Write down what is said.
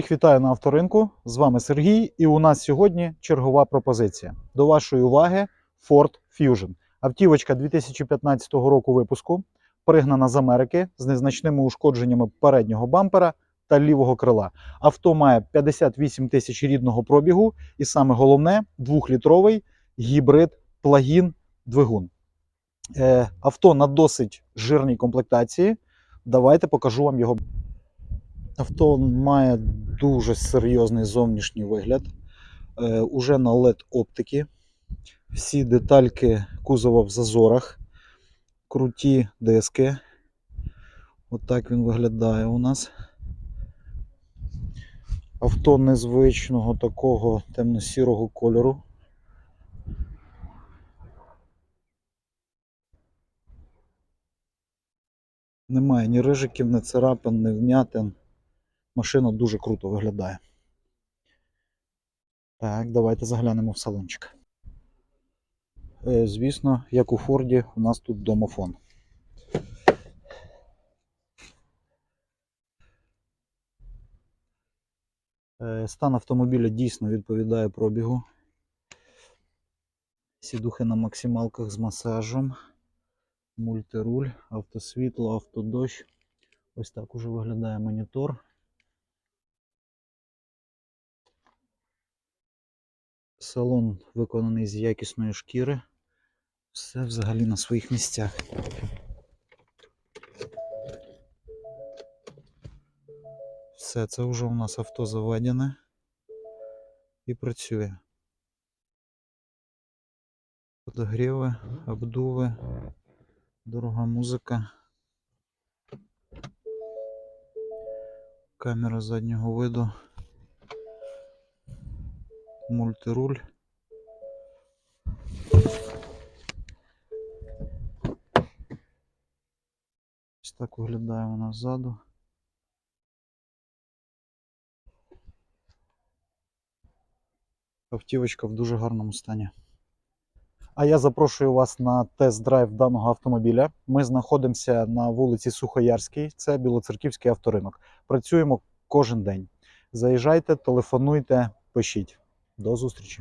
Всіх вітаю на авторинку. З вами Сергій, і у нас сьогодні чергова пропозиція. До вашої уваги Ford Fusion. Автівочка 2015 року випуску, пригнана з Америки з незначними ушкодженнями переднього бампера та лівого крила. Авто має 58 тисяч рідного пробігу, і саме головне двохлітровий гібрид плагін двигун. Е, авто на досить жирній комплектації. Давайте покажу вам його. Авто має дуже серйозний зовнішній вигляд. Е, уже на LED оптики. Всі детальки кузова в зазорах. Круті диски. Отак він виглядає у нас. Авто незвичного такого темно-сірого кольору. Немає ні рижиків, ні царапин, ні вмятин. Машина дуже круто виглядає. Так, давайте заглянемо в салончик. Е, Звісно, як у Форді, у нас тут домофон. Е, Стан автомобіля дійсно відповідає пробігу. Сідухи на максималках з масажем, мультируль, автосвітло, автодощ. Ось так уже виглядає монітор. Салон виконаний з якісної шкіри. Все взагалі на своїх місцях. Все, це вже у нас авто заведене і працює. Подогріви, обдуви, дорога музика. Камера заднього виду. Мультируль. Ось так виглядає вона ззаду. Автівочка в дуже гарному стані. А я запрошую вас на тест-драйв даного автомобіля. Ми знаходимося на вулиці Сухоярській, це Білоцерківський авторинок. Працюємо кожен день. Заїжджайте, телефонуйте, пишіть. До зустрічі!